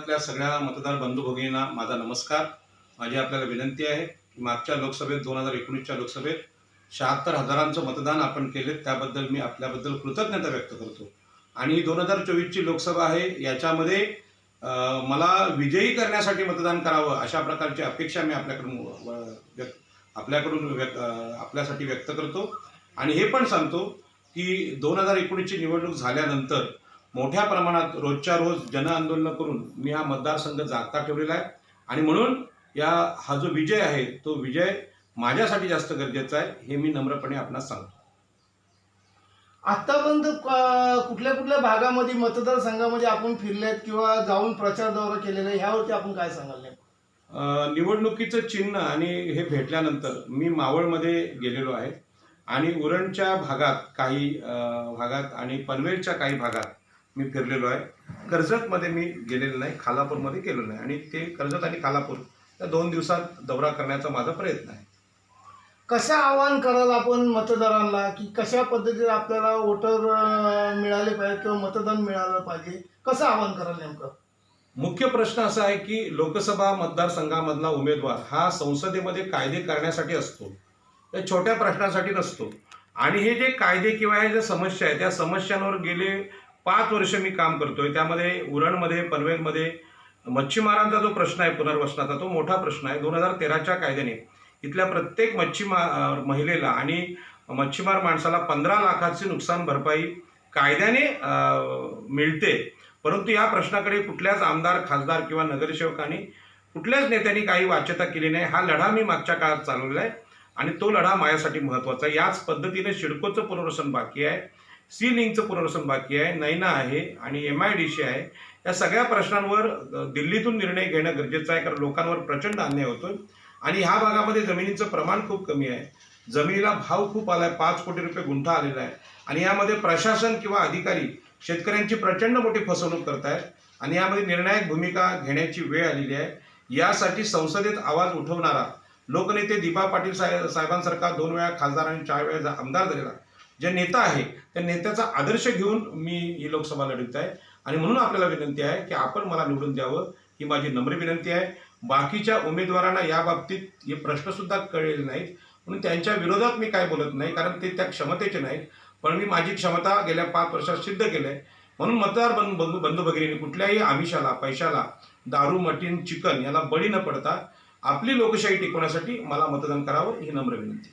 राज्यातल्या सगळ्या मतदार बंधू भगिनींना माझा नमस्कार. माझी आपल्याला विनंती आहे की मागच्या लोकसभेत दोन हजार एकोणीसच्या लोकसभेत शहात्तर हजारांचं मतदान आपण केले त्याबद्दल मी आपल्याबद्दल कृतज्ञता व्यक्त करतो. आणि दोन हजार चोवीसची लोकसभा आहे याच्यामध्ये मला विजयी करण्यासाठी मतदान करावं अशा प्रकारची अपेक्षा मी आपल्याकडून व्यक्त आपल्याकडून व्यक्त आपल्यासाठी व्यक्त करतो. आणि हे पण सांगतो की दोन हजार एकोणीसची निवडणूक झाल्यानंतर मोठ्या प्रमाणात रोजच्या रोज जनआंदोलन करून मी हा मतदारसंघ जागता ठेवलेला आहे. आणि म्हणून या हा जो विजय आहे तो विजय माझ्यासाठी जास्त गरजेचा आहे हे मी नम्रपणे आपणास सांगतो. आतापर्यंत कुठल्या कुठल्या भागामध्ये मतदारसंघामध्ये आपण फिरलेत किंवा जाऊन प्रचार दौरा केलेला आहे ह्यावरती आपण काय सांगाल निवडणुकीचं चिन्ह आणि हे भेटल्यानंतर मी मावळमध्ये गेलेलो आहे. आणि उरणच्या भागात काही भागात आणि पनवेलच्या काही भागात मी फिरलेलो आहे. कर्जतमध्ये मी गेलेलो नाही खालापूरमध्ये गेलेलो नाही. आणि ते कर्जत आणि खालापूर या दोन दिवसात दौरा करण्याचा माझा प्रयत्न आहे. कसं आवाहन कराल आपण मतदारांना की कशा पद्धतीने आपल्याला वोटर मिळाले पाहिजे किंवा मतदान मिळालं पाहिजे? कसं आवाहन कराल नेमकं? मुख्य प्रश्न असा आहे की लोकसभा मतदारसंघामधला उमेदवार हा संसदेमध्ये कायदे करण्यासाठी असतो. त्या छोट्या प्रश्नासाठी नसतो. आणि हे जे कायदे किंवा हे ज्या समस्या आहेत त्या समस्यांवर गेले पाच वर्ष मी काम करतोय. त्यामध्ये उरणमध्ये पनवेलमध्ये मच्छीमारांचा जो प्रश्न आहे पुनर्वसनाचा तो मोठा प्रश्न आहे. दोन हजार तेराच्या कायद्याने इथल्या प्रत्येक मच्छीमार महिलेला आणि मच्छीमार माणसाला पंधरा लाखाची नुकसान भरपाई कायद्याने मिळते. परंतु या प्रश्नाकडे कुठल्याच आमदार खासदार किंवा नगरसेवकांनी कुठल्याच नेत्यांनी काही वाच्यता केली नाही. हा लढा मी मागच्या काळात चालवलेला आहे आणि तो लढा माझ्यासाठी महत्त्वाचा आहे. याच पद्धतीने शिडकोचं पुनर्वसन बाकी आहे. सी लिंकचं पुनर्वसन बाकी आहे नैना आहे आणि एम आय डी सी आहे. या सगळ्या प्रश्नांवर दिल्लीतून निर्णय घेणं गरजेचं आहे कारण लोकांवर प्रचंड अन्याय होतोय. आणि ह्या भागामध्ये जमिनीचं प्रमाण खूप कमी आहे. जमिनीला भाव खूप आलाय पाच कोटी रुपये गुंठा आलेला आहे. आणि यामध्ये प्रशासन किंवा अधिकारी शेतकऱ्यांची प्रचंड मोठी फसवणूक करत आहेत आणि यामध्ये निर्णायक भूमिका घेण्याची वेळ आलेली आहे. यासाठी संसदेत आवाज उठवणारा लोकनेते दीपा पाटील साहेब साहेबांसारखा दोन वेळा खासदार आणि चार वेळा आमदार झालेला जे नेता आहे त्या नेत्याचा आदर्श घेऊन मी ही लोकसभा लढवित आहे आणि म्हणून आपल्याला विनंती आहे की आपण मला निवडून द्यावं ही माझी नम्र विनंती आहे. बाकीच्या उमेदवारांना या बाबतीत हे प्रश्नसुद्धा कळलेले नाहीत. म्हणून त्यांच्या विरोधात मी काय बोलत नाही कारण ते त्या क्षमतेचे नाहीत. पण मी माझी क्षमता गेल्या पाच वर्षात सिद्ध केलं आहे म्हणून मतदार बंधू बंधू बंधू भगिनींनी कुठल्याही आमिषाला पैशाला दारू मटीन चिकन याला बळी न पडता आपली लोकशाही टिकवण्यासाठी मला मतदान करावं ही नम्र विनंती.